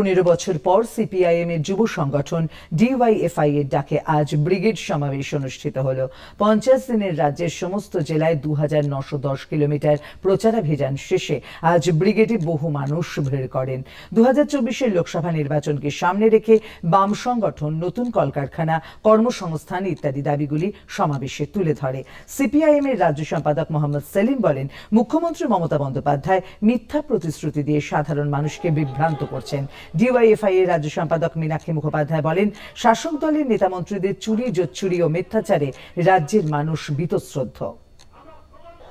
পনেরো বছর পর সিপিআইএম এর যুব সংগঠন ডিওয়াইএফআই এর ডাকে আজ ব্রিগেড সমাবেশ অনুষ্ঠিত হলো। পঞ্চাশ দিনের রাজ্যের সমস্ত জেলায় দু হাজার নশো দশ কিলোমিটার প্রচারাভিযান শেষে আজ ব্রিগেডে বহু মানুষ ভিড় করেন। দু হাজার চব্বিশের লোকসভা নির্বাচনকে সামনে রেখে বাম সংগঠন, নতুন কলকারখানা, কর্মসংস্থান ইত্যাদি দাবিগুলি সমাবেশে তুলে ধরে। সিপিআইএম এর রাজ্য সম্পাদক মোহাম্মদ সেলিম বলেন, মুখ্যমন্ত্রী মমতা বন্দ্যোপাধ্যায় মিথ্যা প্রতিশ্রুতি দিয়ে সাধারণ মানুষকে বিভ্রান্ত করছেন। ডিওয়াইএফআই এর রাজ্য সম্পাদক মীনাক্ষী মুখোপাধ্যায় বলেন, শাসক দলের নেতামন্ত্রীদের চুরি জোচ্চুরি ও মিথ্যাচারে রাজ্যের মানুষ বীতশ্রদ্ধ।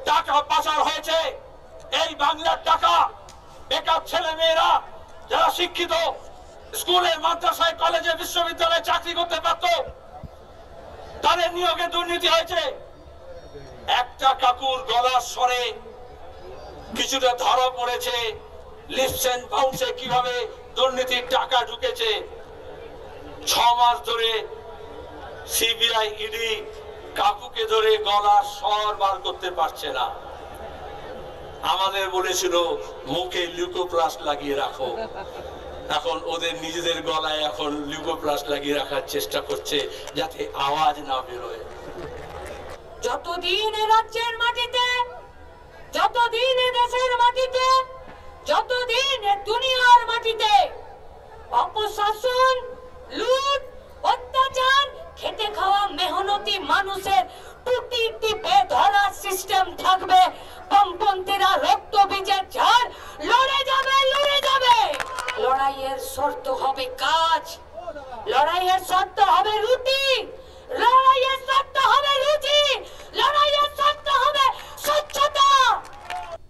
টাকা পাচার হয়েছে। এই বাংলার টাকা বেকার ছেলে মেয়েরা যারা শিক্ষিত, স্কুলে, মাদ্রাসায়, কলেজে, বিশ্ববিদ্যালয়ে চাকরি করতে পারত, তাদের নিয়োগে দুর্নীতি হয়েছে। একটা কাকুর গলার স্বরে কিছুটা ধরা পড়েছে। লিপস এন্ড কীভাবে দুর্নীতির টাকা ঢুকেছে। ছ মাস ধরে সিবিআই ইডি কাকুকে ধরে গলার স্বর বার করতে পারছে না। আমাদের বলেছিল, মুখে লিউকোপ্লাস্ট লাগিয়ে রাখো। এখন ওদের নিজেদের গলায় এখন লিউকোপ্লাস্ট লাগিয়ে রাখার চেষ্টা করছে, যাতে আওয়াজ না বেরোয়। যতদিন এ রাজ্যের মাটিতে, যতদিন এ দেশের মাটিতে যতদিন এ দুনিয়ার মাটিতে অপশাসন লুট, অত্যাচার খেতে খাওয়া মেহনতি মানুষের টুটি টিপে ধরা সিস্টেম থাকবে। বামপন্থীরা রক্ত বীজের ঝড়, লড়ে যাবে লড়ে যাবে। লড়াইয়ের শর্ত হবে কাজ। লড়াইয়ের শর্ত হবে রুটি